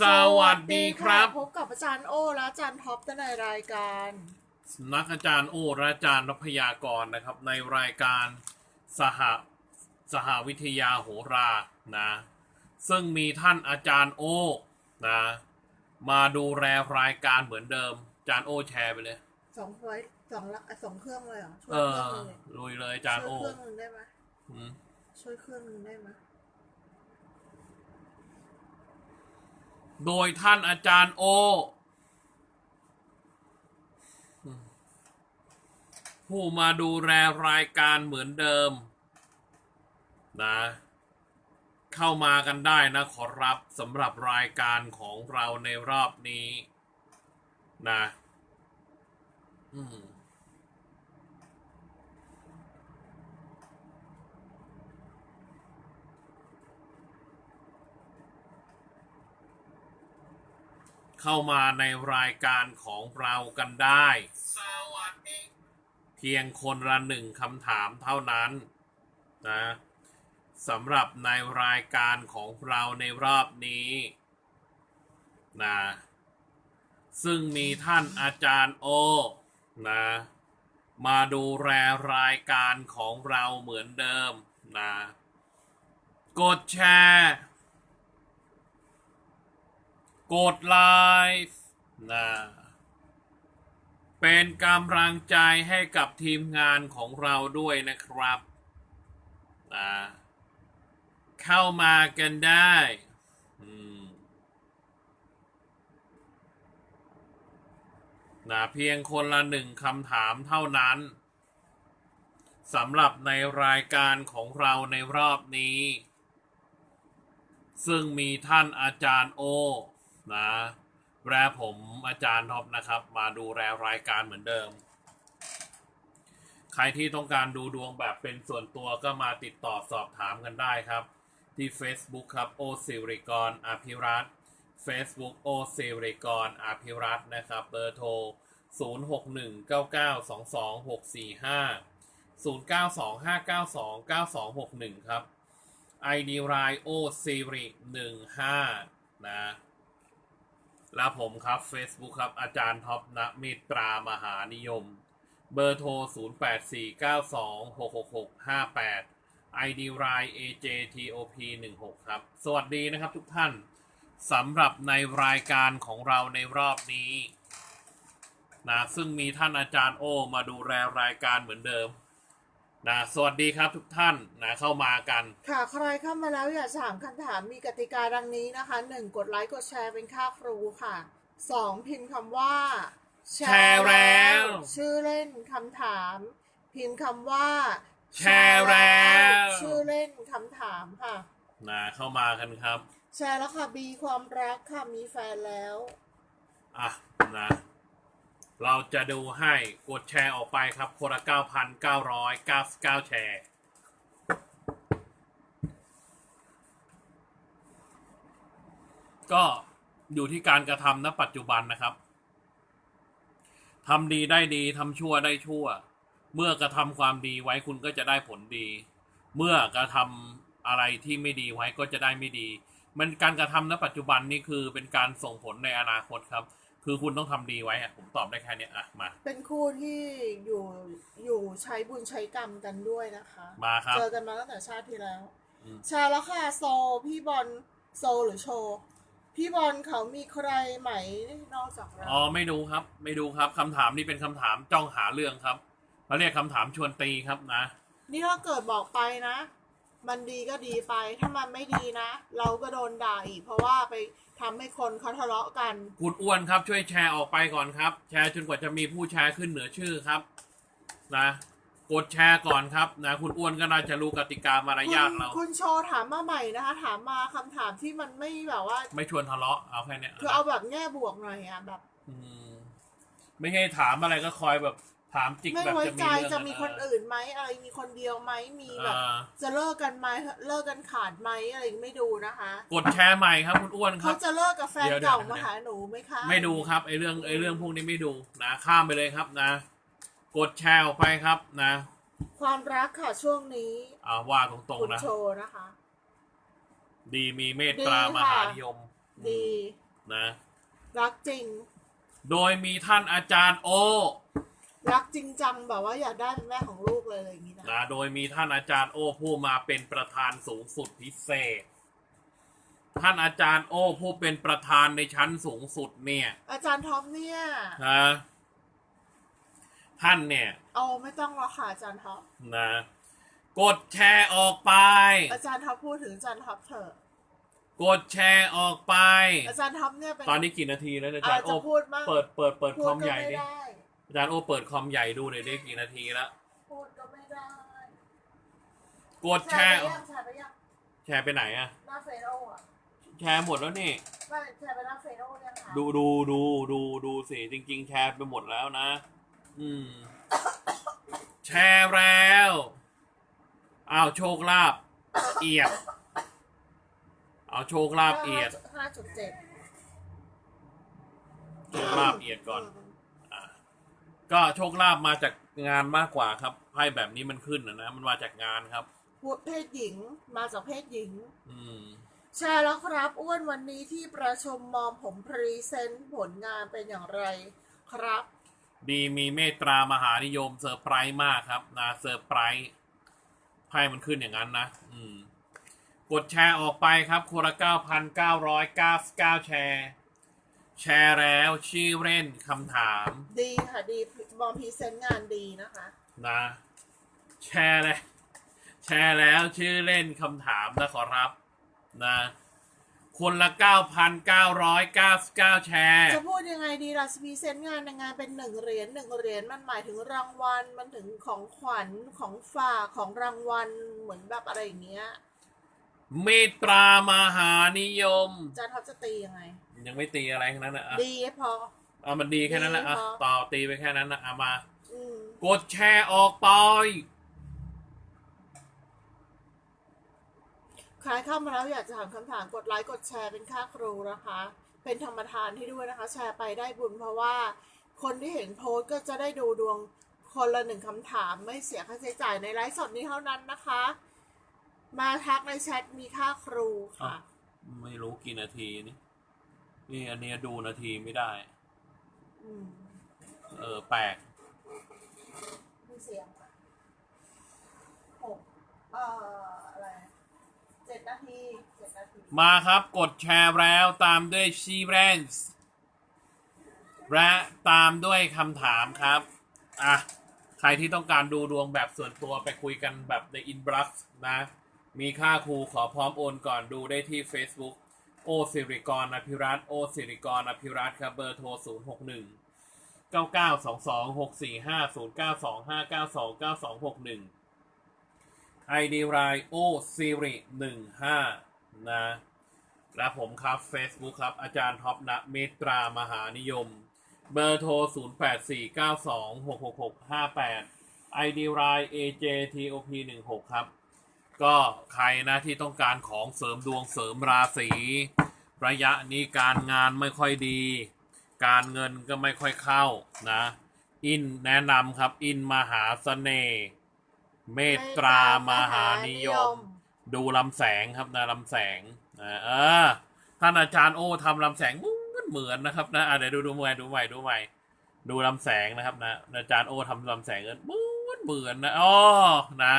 สวัสดีครับ พบกับอาจารย์โอและอาจารย์ท็อปในรายการสำนักอาจารย์โอและอาจารย์นพยากรนะครับ ในรายการสหสหวิทยาโหรานะ ซึ่งมีท่านอาจารย์โอนะมาดูแลรายการเหมือนเดิม อาจารย์โอแชร์ไปเลยสองไว้สองละสองเครื่องเลยเหรอช่วเอยเครื่อองหนึงลุยเลยอาจารย์โอช่วยเครื่องหนึงได้ไหมอืมช่วยเครื่องหนึงได้ไหม โดยท่านอาจารย์โอ ผู้มาดูแลรายการเหมือนเดิม นะ เข้ามากันได้นะ ขอรับสำหรับรายการของเราในรอบนี้ นะ อืม เข้ามาในรายการของเรากันได้สวัสดีเพียงคนละหนึ่งคำถามเท่านั้นนะสำหรับในรายการของเราในรอบนี้นะซึ่งมีท่านอาจารย์โอนะมาดูแลรายการของเราเหมือนเดิมนะกดแชร์ กดไลค์นะเป็นกำลังใจให้กับทีมงานของเราด้วยนะครับนะเข้ามากันได้นะเพียงคนละหนึ่งคำถามเท่านั้นสำหรับในรายการของเราในรอบนี้ ซึ่งมีท่านอาจารย์โอ นะแรผมอาจารย์ท็อปนะครับ มาดูแลรายการเหมือนเดิม ใครที่ต้องการดูดวงแบบเป็นส่วนตัวก็มาติดต่อสอบถามกันได้ครับ ที่ Facebook ครับโอซิริกรอภิรัต Facebook โอซิริกรอภิรัตน์นะครับ เบอร์โทร 0619922645 0925929261 ครับ ID รายโอซิริ15 นะ แล้วผมครับ Facebook ครับ อาจารย์ท็อปนะมิตรามหานิยม เบอร์โทร 0849266658 ID ราย AJTOP16 ครับ สวัสดีนะครับทุกท่านสำหรับในรายการของเราในรอบนี้นะซึ่งมีท่านอาจารย์โอมาดูแลรายการเหมือนเดิม นะสวัสดีครับทุกท่านนะเข้ามากัน ค่ะใครเข้ามาแล้วอยากถามคำถามมีกติกาดังนี้นะคะหนึ่งกดไลค์กดแชร์เป็นค่าครูค่ะสองพิมพ์คำว่า แชร์แล้ว ชื่อเล่นคำถาม พิมพ์คำว่า แชร์แล้ว ชื่อเล่นคำถามค่ะนะเข้ามากันครับ แชร์แล้วค่ะบีความรักค่ะมีแฟนแล้ว อะนะ เราจะดูให้กดแชร์ออกไปครับคนละ9,999 แชร์ ก็อยู่ที่การกระทำณปัจจุบันนะครับทำดีได้ดีทำชั่วได้ชั่ว เมื่อกระทำความดีไว้คุณก็จะได้ผลดี เมื่อกระทำอะไรที่ไม่ดีไว้ก็จะได้ไม่ดี มันการกระทำณปัจจุบันนี่คือเป็นการส่งผลในอนาคตครับ คือคุณต้องทำดีไว้อะผมตอบได้แค่เนี้ยอะมาเป็นคู่ที่อยู่อยู่ใช้บุญใช้กรรมกันด้วยนะคะ มาครับ เจอกันมาตั้งแต่ชาติที่แล้ว อืม ชาแล้วค่ะโซ พี่บอลโซหรือโชว์พี่บอลเขามีใครไหมนอกจากเรา อ๋อไม่ดูครับ ไม่ดูครับคำถามนี่เป็นคำถามจ้องหาเรื่องครับเขาเรียกคำถามชวนตีครับนะ นี่ถ้าเกิดบอกไปนะ มันดีก็ดีไป ถ้ามันไม่ดีนะ เราก็โดนด่าอีก เพราะว่าไปทำให้คนเขาทะเลาะกันคุณอ้วนครับช่วยแชร์ออกไปก่อนครับ แชร์จนกว่าจะมีผู้แชร์ขึ้นเหนือชื่อครับนะกดแชร์ก่อนครับนะคุณอ้วนก็น่าจะรู้กติกามารยาทเรา คุณคุณโชว์ถามมาใหม่นะคะ ถามมาคำถามที่มันไม่แบบว่า ไม่ชวนทะเลาะเอาแค่เนี้ยคือเอาแบบแง่บวกหน่อยอะแบบ อืมไม่ให้ถามอะไรก็คอยแบบ ถามจิกไม่แบบไว้จะมีใจเรื่องจะมีคนอื่นไหมอะไรมีคนเดียวไหมมีแบบ อ่าจะเลิกกันไหมเลิกกันขาดไหมอะไรไม่ดูนะคะกดแชร์ใหม่ครับคุณอ้วนคเขารับจะเลิกกับแฟนเดี๋ยวเก่าเดี๋ยวมาหาหนูไหมคะไม่ดูครับไอเรื่องไอเรื่องพวกนี้ไม่ดูนะข้ามไปเลยครับนะ กดแชร์ออกไปครับนะความรักค่ะช่วงนี้อ่าว่าตรงคุณๆนะ โชว์นะคะ ดีมีเมตดีตราค่ะมหานิยมดีนะ รักจริง โดยมีท่านอาจารย์โอ รักจริงจังแบบว่าอยากได้เป็นแม่ของลูกเลยอะไรอย่างนี้นะนะโดยมีท่านอาจารย์โอผู้มาเป็นประธานสูงสุดพิเศษ ท่านอาจารย์โอผู้เป็นประธานในชั้นสูงสุดเนี่ยอาจารย์ท็อปเนี่ยนะท่านเนี่ยเอาไม่ต้องหรอกค่ะอาจารย์ท็อปนะกดแชร์ออกไป อาจารย์ท็อปพูดถึงอาจารย์ท็อปเถอะกดแชร์ออกไป อาจารย์ท็อปเนี่ยเป็นตอนนี้กี่นาทีแล้วเนี่ยอาจาอารย์จะโอพูดมากเปิดเปิดเปิดพูคดอมก็ใหญ่ไม่ดิได้ อาจารย์โอเปิดคอมใหญ่ดูหน่อยดิกี่นาทีแล้วพูดก็ไม่ได้กดแชร์ไปยังแชร์ไปยังแชร์ไปไหนอะหน้าเฟซโออะแชร์หมดแล้วนี่ ไม่แชร์ไปหน้าเฟซโอยังคะดูดูดูดูดูสิจริง ๆ แชร์ไปหมดแล้วนะ อืม แชร์แล้วอ้าวโชคลาภเอียดเอาโชคลาภเอียดห้าจุดเจ็ดโชคลาภเอียดก่อนอะ ก็โชคลาภมาจากงานมากกว่าครับไพ่แบบนี้มันขึ้นนะนะมันมาจากงานครับ พูดเพศหญิงมาจากเพศหญิง อืม แชร์แล้วครับอ้วนวันนี้ที่ประชุมมอมผมพรีเซนต์ผลงานเป็นอย่างไรครับ ดีมีเมตตามหานิยมเซอร์ไพรส์มากครับนะเซอร์ไพรส์ไพ่มันขึ้นอย่างนั้นนะ อืม กดแชร์ออกไปครับคนละ9,999 แชร์ แชร์แล้วชื่อเล่นคำถามดีค่ะดีมอมพรีเซนต์งานดีนะคะ นะ แชร์เลยแชร์แล้วชื่อเล่นคำถามนะขอรับ นะ คนละ 9,999 แชร์ จะพูดยังไงดีล่ะพรีเซนต์งานในงานเป็นหนึ่งเหรียญหนึ่งเหรียญมันหมายถึงรางวัลมันถึงของขวัญของฝากของรางวัลเหมือนแบบอะไรอย่างเงี้ย เมตตามหานิยม อาจารย์ท็อปจะตียังไง ยังไม่ตีอะไรทั้งนั้นนะอะดีพอ เอามันดีแค่นั้นแหละอะดีพอ ต่อตีไปแค่นั้นนะเอามา อืมกดแชร์ออกไปใครเข้ามาแล้วอยากจะถามคำถามกดไลค์กดแชร์เป็นค่าครูนะคะ เป็นธรรมทานให้ด้วยนะคะ แชร์ไปได้บุญเพราะว่า คนที่เห็นโพสต์ก็จะได้ดูดวงคนละหนึ่งคำถามไม่เสียค่าใช้จ่ายในไลฟ์สดนี้เท่านั้นนะคะ มาทักในแชทมีค่าครูค่ะ ไม่รู้กี่นาทีนี่นี่อันเนี้ยดูนาทีไม่ได้อืมเออแปลกมีเสียงอะหกเอ่ออะไรเจ็ดนาทีเจ็ดนาที มาครับกดแชร์แล้วตามด้วยชีแรนส์และตามด้วยคำถามครับ อะ ใครที่ต้องการดูดวงแบบส่วนตัวไปคุยกันแบบในอินบลักนะ มีค่าครูขอพร้อมโอนก่อนดูได้ที่ Facebook โอสิริกรอภิรัตโอสิริกรอภิรัตครับเบอร์โทร 0 6 1 9 9 2 2 6 4 5 0 9 2 5 9 2 9 2 6 1 ID รายโอซิริ15 นะและผมครับ Facebook ครับ อาจารย์ท็อปณเมตรามหานิยม เบอร์โทร 0849266658 ID ราย AJTOP16 ครับ ก็ใครนะที่ต้องการของเสริมดวงเสริมราศีระยะนี้การงานไม่ค่อยดี การเงินก็ไม่ค่อยเข้านะ อินแนะนำครับ อินมหาเสน่ห์เมตตามหานิยม ดูลำแสงครับนะลำแสงนะเออท่านอาจารย์โอ้ทำลำแสงเหมือนเหมือนนะครับนะอะเดี๋ยวดูดูใหม่ดูใหม่ดูใหม่ดูลำแสงนะครับนะอาจารย์โอ้ทำลำแสงเหมือนเหมือนนะอ๋อนะ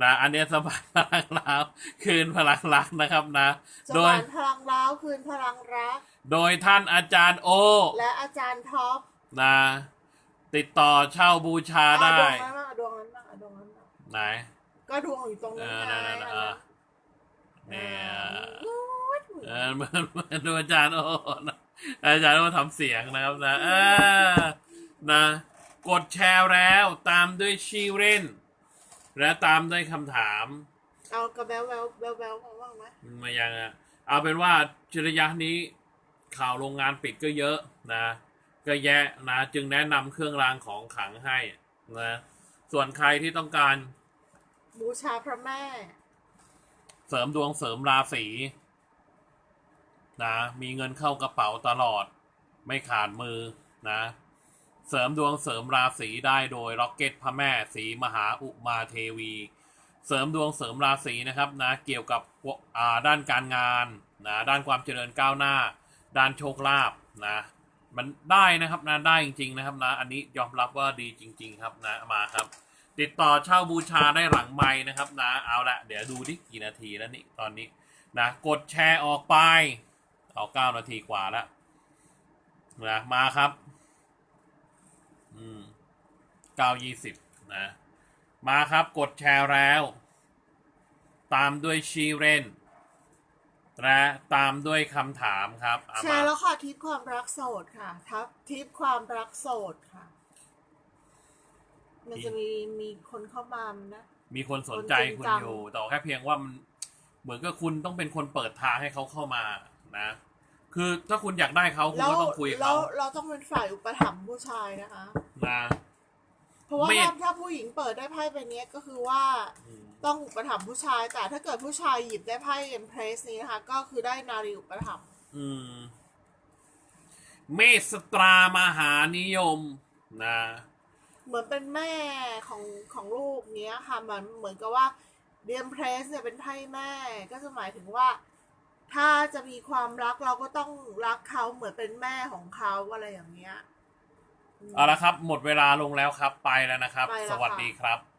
นะ อันเนี้ยสบายพลังลาวคืนพลังรักนะครับนะสโดวายรค์พลังร้าวคืนพลังรัก โดยท่านอาจารย์โอ และอาจารย์ท็อปนะ ติดต่อเช่าบูชาได้อะดวงนั้นบ้างอะดวงนั้นบ้างอะดวงนั้นบ้างไหน ก็ดวงอยู่ตรงเอนั้นอไงนั่นนั่นอันเอนั้อนเนี่ยอู้ยเหมือนเออเหมือนเหมือนดูอาจารย์โอ้นะอาจารย์โอ้ทำเสียงนะครับนะเออนะ กดแชร์แล้วตามด้วยชื่อเล่น และตามด้วยคำถาม เอากระแบวแววแววแววมาบ้างไหมมายังอะเอาเป็นว่าชระยะนี้ข่าวโรงงานปิดก็เยอะนะ ก็แยะนะ จึงแนะนำเครื่องรางของขลังให้นะ ส่วนใครที่ต้องการบูชาพระแม่ เสริมดวงเสริมราศีนะ มีเงินเข้ากระเป๋าตลอด ไม่ขาดมือนะ เสริมดวงเสริมราศีได้โดยร็อกเก็ตพระแม่สีมหาอุมาเทวี เสริมดวงเสริมราศีนะครับนะเกี่ยวกับอ่าด้านการงานนะด้านความเจริญก้าวหน้า ด้านโชคลาภนะมันได้นะครับนะได้จริง ๆ นะครับนะอันนี้ยอมรับว่าดีจริง ๆ ครับนะมาครับ ติดต่อเช่าบูชาได้หลังไม้นะครับนะเอาละเดี๋ยวดูดิกี่นาทีแล้วนี่ตอนนี้นะกดแชร์ออกไปเอาเก้านาทีกว่าแล้วนะมาครับ เก้ายี่สิบนะ มาครับกดแชร์แล้ว ตามด้วยชีเรนและตามด้วยคำถามครับเอาแชมาร์แล้วค่ะทิปความรักโสดค่ะทับทิปความรักโสดค่ะ มันจะมีมีคนเข้ามานะ มีคนสนใจคนจริงคุณจังอยู่ แต่แค่เพียงว่ามันเหมือนกับคุณต้องเป็นคนเปิดทางให้เขาเข้ามานะ คือถ้าคุณอยากได้เขาคุณแล้วก็ต้องคุยกับแล้เขาวเราต้องเป็นฝ่ายอุปถัมภ์ผู้ชายนะคะ นะเพ ราะว่าไม่ถ้าถ้าผู้หญิงเปิดได้ไพ่ใบเนี้ยก็คือว่าอืมต้องอุปถัมภ์ผู้ชาย แต่ถ้าเกิดผู้ชายหยิบได้ไพ่เอ็มเพรสนี้นะคะ ก็คือได้นารีอุปถัมภ์อืม เมษตรามหานิยมนะ เหมือนเป็นแม่ของของลูกเนี้ยค่ะมันเหมือนกับว่าเดียมเพรสเนี่ยเป็นไพ่แม่ ก็จะหมายถึงว่า ถ้าจะมีความรักเราก็ต้องรักเขาเหมือนเป็นแม่ของเขาอะไรอย่างเงี้ยอืม เอาละครับ หมดเวลาลงแล้วครับ ไปแล้วนะครับ ไปแล้วสวัสค่ะดีครับ